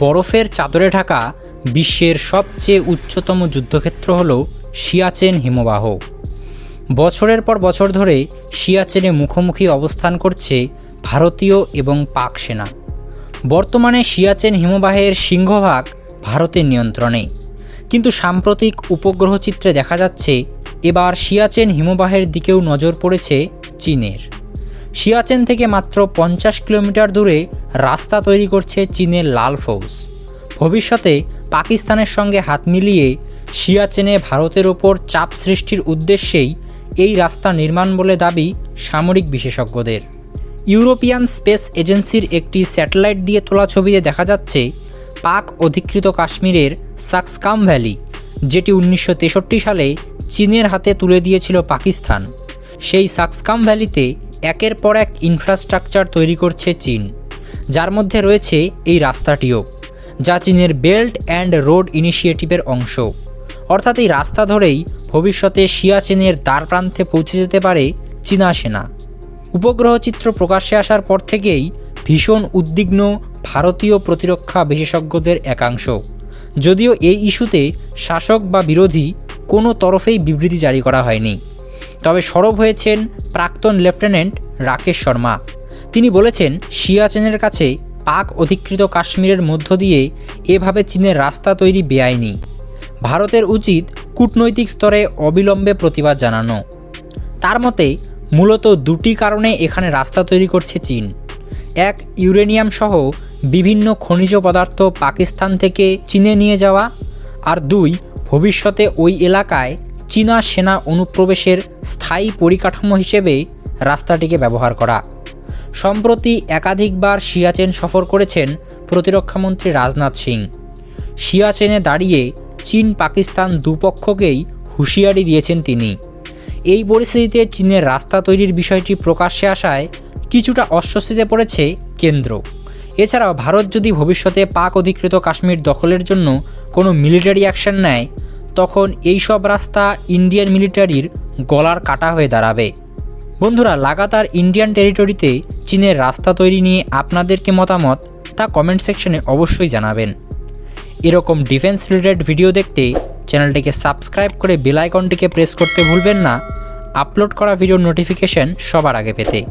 বরফের চাদরে ঢাকা বিশ্বের সবচেয়ে উচ্চতম যুদ্ধক্ষেত্র হল সিয়াচেন হিমবাহ। বছরের পর বছর ধরে সিয়াচেনে মুখোমুখি অবস্থান করছে ভারতীয় এবং পাক সেনা। বর্তমানে সিয়াচেন হিমবাহের সিংহভাগ ভারতের নিয়ন্ত্রণে। কিন্তু সাম্প্রতিক উপগ্রহ চিত্রে দেখা যাচ্ছে, এবার সিয়াচেন হিমবাহের দিকেও নজর পড়েছে চীনের। সিয়াচেন থেকে মাত্র পঞ্চাশ কিলোমিটার দূরে রাস্তা তৈরি করছে চীনের লাল ফৌজ। ভবিষ্যতে পাকিস্তানের সঙ্গে হাত মিলিয়ে সিয়াচেনে ভারতের ওপর চাপ সৃষ্টির উদ্দেশ্যেই এই রাস্তা নির্মাণ বলে দাবি সামরিক বিশেষজ্ঞদের। ইউরোপিয়ান স্পেস এজেন্সির একটি স্যাটেলাইট দিয়ে তোলা ছবিতে দেখা যাচ্ছে পাক অধিকৃত কাশ্মীরের সাকসকাম ভ্যালি, যেটি উনিশশো তেষট্টি সালে চীনের হাতে তুলে দিয়েছিল পাকিস্তান। সেই সাকসকাম ভ্যালিতে একের পর এক ইনফ্রাস্ট্রাকচার তৈরি করছে চীন, যার মধ্যে রয়েছে এই রাস্তাটিও, যা চীনের বেল্ট অ্যান্ড রোড ইনিশিয়েটিভের অংশ। অর্থাৎ এই রাস্তা ধরেই ভবিষ্যতে সিয়াচেনের দ্বার প্রান্তে পৌঁছে যেতে পারে চীনা সেনা। উপগ্রহ চিত্র প্রকাশ্যে আসার পর থেকেই ভীষণ উদ্বিগ্ন ভারতীয় প্রতিরক্ষা বিশেষজ্ঞদের একাংশ। যদিও এই ইস্যুতে শাসক বা বিরোধী কোনো তরফেই বিবৃতি জারি করা হয়নি। তবে সরব হয়েছেন প্রাক্তন লেফটেন্যান্ট রাকেশ শর্মা। তিনি বলেছেন সিয়াচেনের কাছে পাক অধিকৃত কাশ্মীরের মধ্য দিয়ে এভাবে চীনের রাস্তা তৈরি বেআইনি। ভারতের উচিত কূটনৈতিক স্তরে অবিলম্বে প্রতিবাদ জানানো। তার মতে, মূলত দুটি কারণে এখানে রাস্তা তৈরি করছে চীন। এক, ইউরেনিয়াম সহ বিভিন্ন খনিজ পদার্থ পাকিস্তান থেকে চীনে নিয়ে যাওয়া। আর দুই, ভবিষ্যতে ওই এলাকায় চীনা সেনা অনুপ্রবেশের স্থায়ী পরিকাঠামো হিসেবে রাস্তাটিকে ব্যবহার করা। সম্প্রতি একাধিকবার সিয়াচেন সফর করেছেন প্রতিরক্ষামন্ত্রী রাজনাথ সিং। সিয়াচেনে দাঁড়িয়ে চীন পাকিস্তান দুপক্ষকেই হুঁশিয়ারি দিয়েছেন তিনি। এই পরিস্থিতিতে চীনের রাস্তা তৈরির বিষয়টি প্রকাশ্যে আসায় কিছুটা অস্বস্তিতে পড়েছে কেন্দ্র। এছাড়াও ভারত যদি ভবিষ্যতে পাক অধিকৃত কাশ্মীর দখলের জন্য কোনো মিলিটারি অ্যাকশন নেয় তখন এই সব রাস্তা ইন্ডিয়ান মিলিটারির গলার কাটা হয়ে দাঁড়াবে। বন্ধুরা, লাগাতার ইন্ডিয়ান টেরিটরিতে চীনের রাস্তা তৈরি নিয়ে আপনাদের কি মতামত তা কমেন্ট সেকশনে অবশ্যই জানাবেন। এরকম ডিফেন্স রিলেটেড ভিডিও দেখতে চ্যানেলটিকে সাবস্ক্রাইব করে বেল আইকনটিকে প্রেস করতে ভুলবেন না। আপলোড করা ভিডিওর নোটিফিকেশন সবার আগে পেতে।